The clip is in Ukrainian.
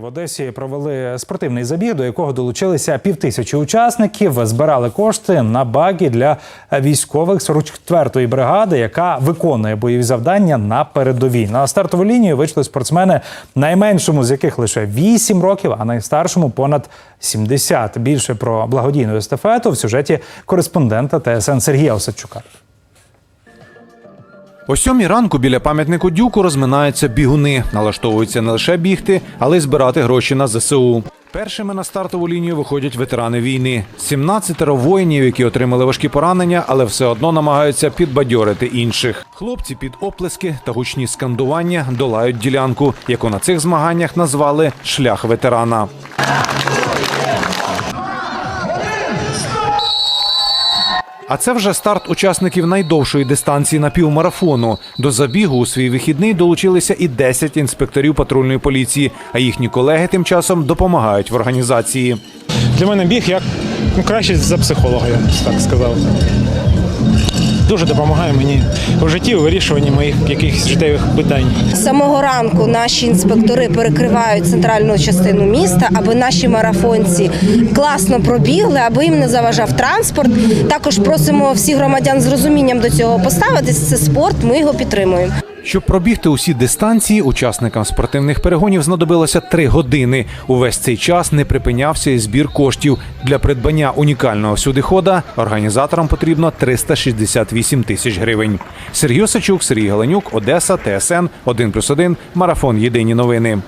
В Одесі провели спортивний забіг, до якого долучилися півтисячі учасників. Збирали кошти на баги для військових 44-ї бригади, яка виконує бойові завдання на передовій. На стартову лінію вийшли спортсмени, найменшому з яких лише 8 років, а найстаршому понад 70. Більше про благодійну естафету в сюжеті кореспондента ТСН Сергія Осадчука. О сьомій ранку біля пам'ятнику дюку розминаються бігуни, налаштовуються не лише бігти, але й збирати гроші на ЗСУ. Першими на стартову лінію виходять ветерани війни. 17 воїнів, які отримали важкі поранення, але все одно намагаються підбадьорити інших. Хлопці під оплески та гучні скандування долають ділянку, яку на цих змаганнях назвали шлях ветерана. А це вже старт учасників найдовшої дистанції на півмарафону. До забігу у свій вихідний долучилися і 10 інспекторів патрульної поліції, а їхні колеги тим часом допомагають в організації. Для мене біг як ну, краще за психолога, я так сказав. Дуже допомагає мені у житті у вирішуванні моїх якихось життєвих питань. З самого ранку наші інспектори перекривають центральну частину міста, аби наші марафонці класно пробігли, аби їм не заважав транспорт. Також просимо всіх громадян з розумінням до цього поставитись. Це спорт, ми його підтримуємо. Щоб пробігти усі дистанції, учасникам спортивних перегонів знадобилося три години. Увесь цей час не припинявся і збір коштів. Для придбання унікального сюдихода. організаторам потрібно 368 тисяч гривень. Сергій Осачук, Сергій Галенюк, Одеса, ТСН 1+,1, Марафон Єдині новини.